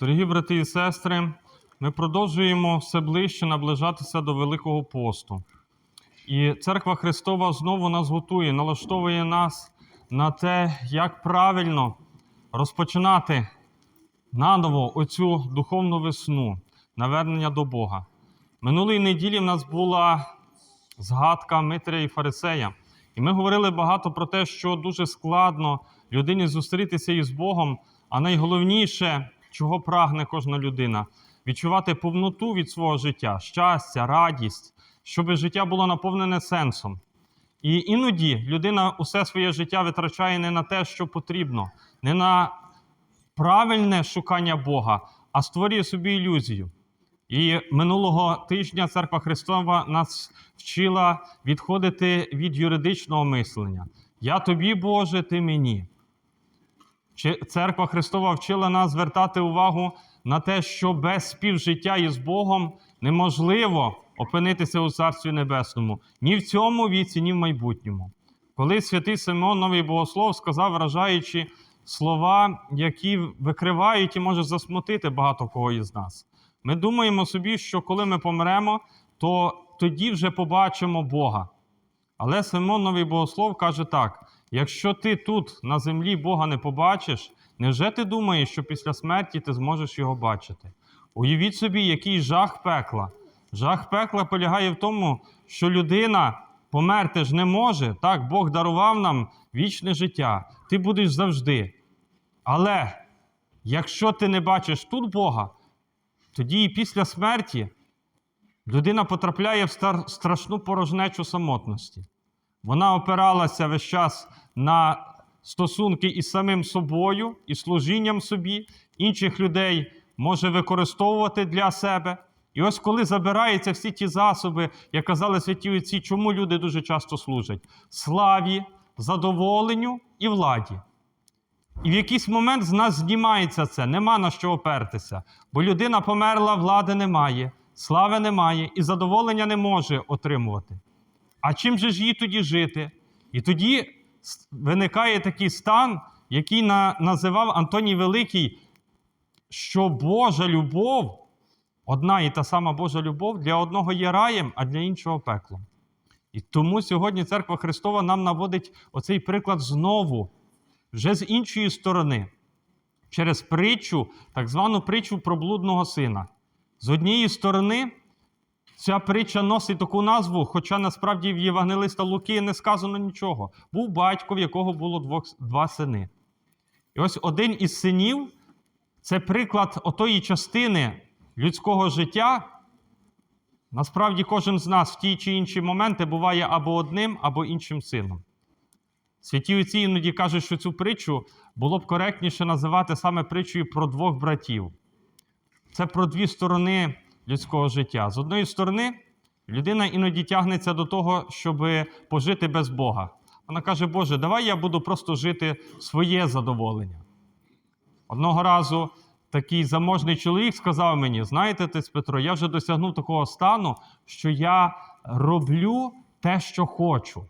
Дорогі брати і сестри, ми продовжуємо все ближче наближатися до Великого посту. І Церква Христова знову нас готує, налаштовує нас на те, як правильно розпочинати наново оцю духовну весну, навернення до Бога. Минулої неділі в нас була згадка Митря і Фарисея. І ми говорили багато про те, що дуже складно людині зустрітися із Богом, а найголовніше, чого прагне кожна людина відчувати повноту від свого життя, щастя, радість, щоб життя було наповнене сенсом. І іноді людина усе своє життя витрачає не на те, що потрібно, не на правильне шукання Бога, а створює собі ілюзію. І минулого тижня Церква Христова нас вчила відходити від юридичного мислення. Я тобі, Боже, ти мені. Церква Христова вчила нас звертати увагу на те, що без співжиття із Богом неможливо опинитися у Царстві Небесному ні в цьому віці, ні в майбутньому. Коли святий Симеон, новий богослов, сказав, вражаючи слова, які викривають і можуть засмутити багато кого із нас. Ми думаємо собі, що коли ми помремо, то тоді вже побачимо Бога. Але Симон Новий Богослов каже так: якщо ти тут на землі Бога не побачиш, невже ти думаєш, що після смерті ти зможеш його бачити? Уявіть собі, який жах пекла. Жах пекла полягає в тому, що людина померти ж не може. Так, Бог дарував нам вічне життя. Ти будеш завжди. Але якщо ти не бачиш тут Бога, тоді і після смерті людина потрапляє в страшну порожнечу самотності. Вона опиралася весь час на стосунки із самим собою і служінням собі, інших людей може використовувати для себе. І ось коли забираються всі ті засоби, як казали святі отці, чому люди дуже часто служать? Славі, задоволенню і владі. І в якийсь момент з нас знімається це, нема на що опертися. Бо людина померла, влади немає, слави немає і задоволення не може отримувати. А чим же ж їй тоді жити? І тоді виникає такий стан, який на, називав Антоній Великий, що Божа любов, одна і та сама Божа любов для одного є раєм, а для іншого пеклом. І тому сьогодні Церква Христова нам наводить оцей приклад знову, вже з іншої сторони, через притчу, так звану притчу про блудного сина. З однієї сторони, Ця притча носить таку назву, хоча насправді в Євангелиста Луки не сказано нічого. Був батько, в якого було двох, два сини. І ось один із синів це приклад отої частини людського життя. Насправді, кожен з нас в ті чи інші моменти буває або одним, або іншим сином. Святі отці іноді кажуть, що цю притчу було б коректніше називати саме притчою про двох братів. Це про дві сторони людського життя. З одної сторони, людина іноді тягнеться до того, щоб пожити без Бога. Вона каже, Боже, давай я буду просто жити своє задоволення. Одного разу такий заможний чоловік сказав мені: знаєте, отець Петро, я вже досягнув такого стану, що я роблю те, що хочу.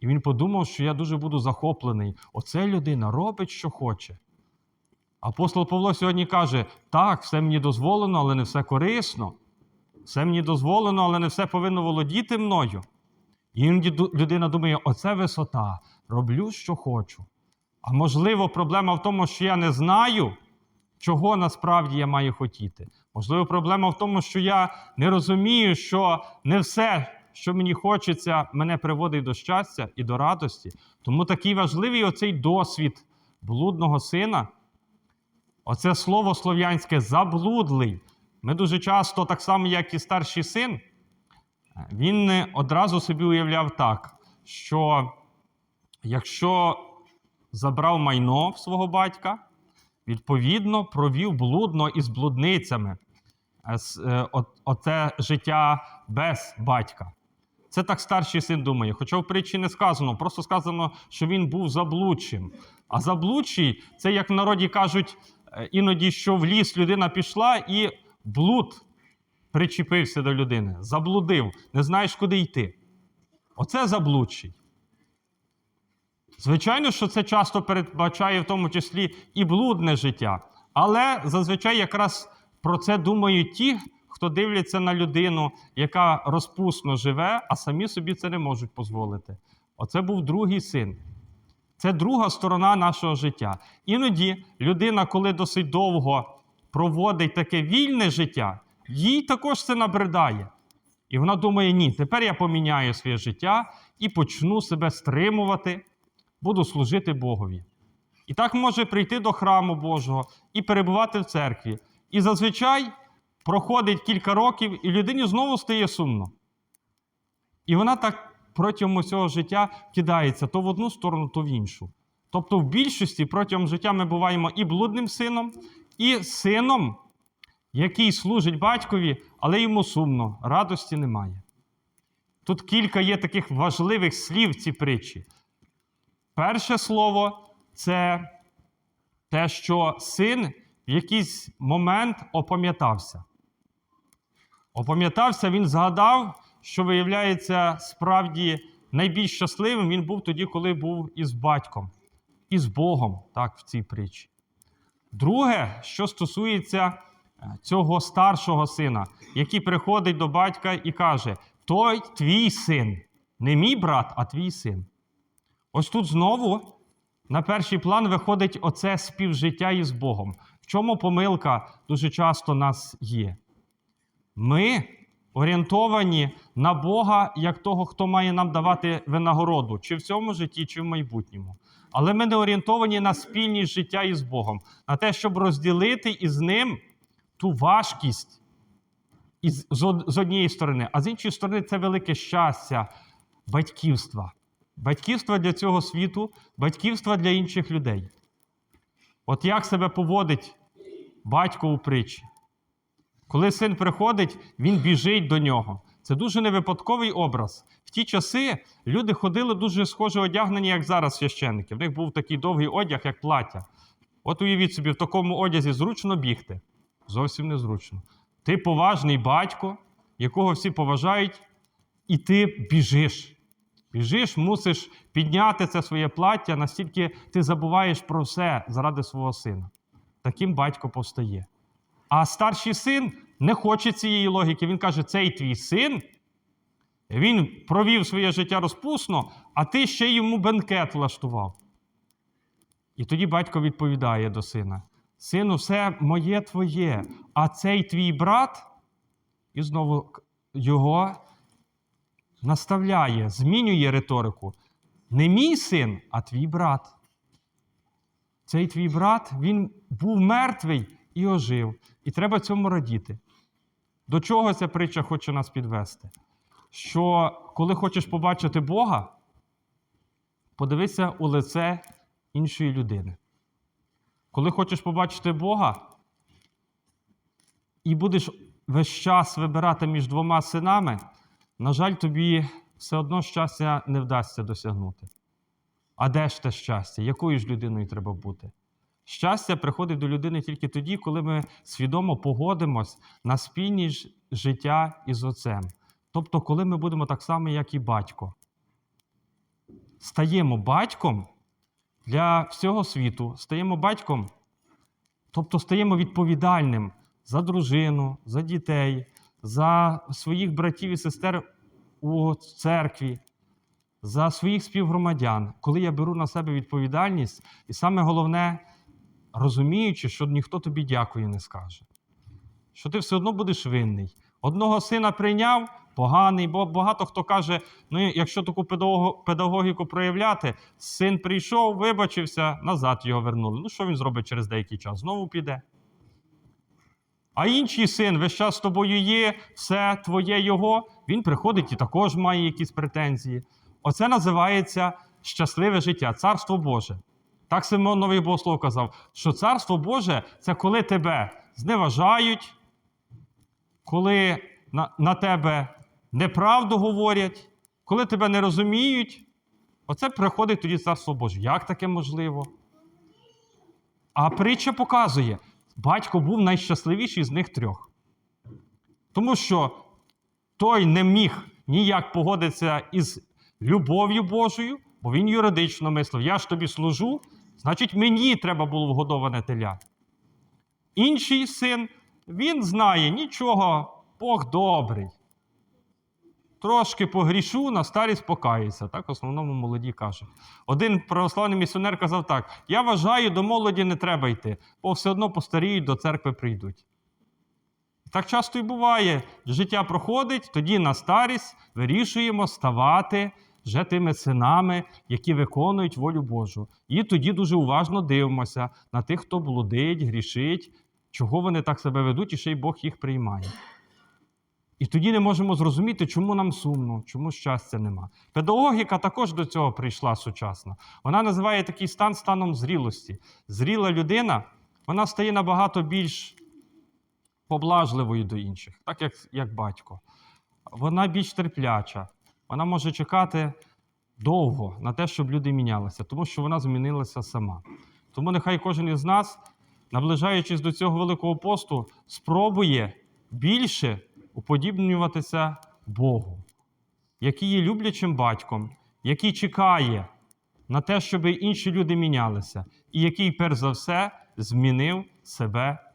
І він подумав, що я дуже буду захоплений. Оце людина робить, що хоче. Апостол Павло сьогодні каже: так, все мені дозволено, але не все корисно. Все мені дозволено, але не все повинно володіти мною. Іноді людина думає, оце висота, роблю, що хочу. А можливо, проблема в тому, що я не знаю, чого насправді я маю хотіти. Можливо, проблема в тому, що я не розумію, що не все, що мені хочеться, мене приводить до щастя і до радості. Тому такий важливий оцей досвід блудного сина. Оце слово слов'янське заблудлий. Ми дуже часто, так само, як і старший син, він одразу собі уявляв так, що якщо забрав майно в свого батька, відповідно провів блудно із блудницями е, е, оце життя без батька. Це так старший син думає. Хоча в притчі не сказано, просто сказано, що він був заблудшим. А заблудший це, як в народі кажуть, іноді, що в ліс людина пішла і блуд причепився до людини, заблудив, не знаєш, куди йти. Оце заблудший. Звичайно, що це часто передбачає в тому числі і блудне життя. Але зазвичай якраз про це думають ті, хто дивляться на людину, яка розпусно живе, а самі собі це не можуть дозволити. Оце був другий син. Це друга сторона нашого життя. Іноді людина, коли досить довго проводить таке вільне життя, їй також це набридає. І вона думає: ні, тепер я поміняю своє життя і почну себе стримувати, буду служити Богові. І так може прийти до храму Божого і перебувати в церкві. І зазвичай проходить кілька років, і людині знову стає сумно. І вона так протягом усього життя кидається то в одну сторону, то в іншу. Тобто, в більшості протягом життя ми буваємо і блудним сином, і сином, який служить батькові, але йому сумно, радості немає. Тут кілька є таких важливих слів в цій притчі. Перше слово це те, що син в якийсь момент опам'ятався. Опам'ятався, він згадав, що, виявляється, справді найбільш щасливим він був тоді, коли був із батьком, і з Богом, так, в цій притчі. Друге, що стосується е, цього старшого сина, який приходить до батька і каже: Той твій син, не мій брат, а твій син. Ось тут знову на перший план виходить оце співжиття із Богом. В чому помилка дуже часто нас є? Ми орієнтовані на Бога як того, хто має нам давати винагороду, чи в цьому житті, чи в майбутньому. Але ми не орієнтовані на спільність життя із Богом, на те, щоб розділити із ним ту важкість із, з однієї сторони, а з іншої сторони, це велике щастя батьківства. Батьківство для цього світу, батьківство для інших людей. От як себе поводить батько у притчі? Коли син приходить, він біжить до нього. Це дуже невипадковий образ. В ті часи люди ходили дуже схоже одягнені, як зараз священники. В них був такий довгий одяг, як плаття. От уявіть собі, в такому одязі зручно бігти. Зовсім незручно. Ти поважний батько, якого всі поважають, і ти біжиш. Біжиш, мусиш підняти це своє плаття, настільки ти забуваєш про все заради свого сина. Таким батько повстає. А старший син не хоче цієї логіки. Він каже: цей твій син, він провів своє життя розпусно, а ти ще йому бенкет влаштував. І тоді батько відповідає до сина: Сину, все моє твоє, а цей твій брат, і знову його наставляє, змінює риторику. Не мій син, а твій брат. Цей твій брат, він був мертвий і ожив. І треба цьому радіти. До чого ця притча хоче нас підвести? Що коли хочеш побачити Бога, подивися у лице іншої людини. Коли хочеш побачити Бога, і будеш весь час вибирати між двома синами, на жаль, тобі все одно щастя не вдасться досягнути. А де ж те щастя? Якою ж людиною треба бути? Щастя приходить до людини тільки тоді, коли ми свідомо погодимось на спільність життя із Отцем. Тобто, коли ми будемо так само, як і батько. Стаємо батьком для всього світу, стаємо батьком, тобто стаємо відповідальним за дружину, за дітей, за своїх братів і сестер у церкві, за своїх співгромадян, коли я беру на себе відповідальність, і саме головне, розуміючи, що ніхто тобі дякую не скаже, що ти все одно будеш винний. Одного сина прийняв, поганий, бо багато хто каже: ну, якщо таку педагогіку проявляти, син прийшов, вибачився, назад його вернули. Ну, що він зробить через деякий час? Знову піде. А інший син весь час з тобою є, все твоє його, він приходить і також має якісь претензії. Оце називається щасливе життя, царство Боже. Так Симон Новий Богослов казав, що царство Боже це коли тебе зневажають, коли на, на тебе неправду говорять, коли тебе не розуміють. Оце приходить тоді царство Боже. Як таке можливо? А притча показує, батько був найщасливіший з них трьох. Тому що той не міг ніяк погодитися із любов'ю Божою, бо він юридично мислив: я ж тобі служу, значить, мені треба було вгодоване теля. Інший син, він знає нічого, Бог добрий. Трошки погрішу, на старість покаюся. Так в основному молоді кажуть. Один православний місіонер казав так: я вважаю, до молоді не треба йти, бо все одно постаріють, до церкви прийдуть. Так часто і буває. Життя проходить, тоді на старість вирішуємо ставати вже тими синами, які виконують волю Божу. І тоді дуже уважно дивимося на тих, хто блудить, грішить, чого вони так себе ведуть, і ще й Бог їх приймає. І тоді не можемо зрозуміти, чому нам сумно, чому щастя нема. Педагогіка також до цього прийшла сучасно. Вона називає такий стан станом зрілості. Зріла людина, вона стає набагато більш поблажливою до інших, так як, як батько. Вона більш терпляча. Вона може чекати довго на те, щоб люди мінялися, тому що вона змінилася сама. Тому нехай кожен із нас, наближаючись до цього Великого посту, спробує більше уподібнюватися Богу, який є люблячим батьком, який чекає на те, щоб інші люди мінялися, і який, перш за все, змінив себе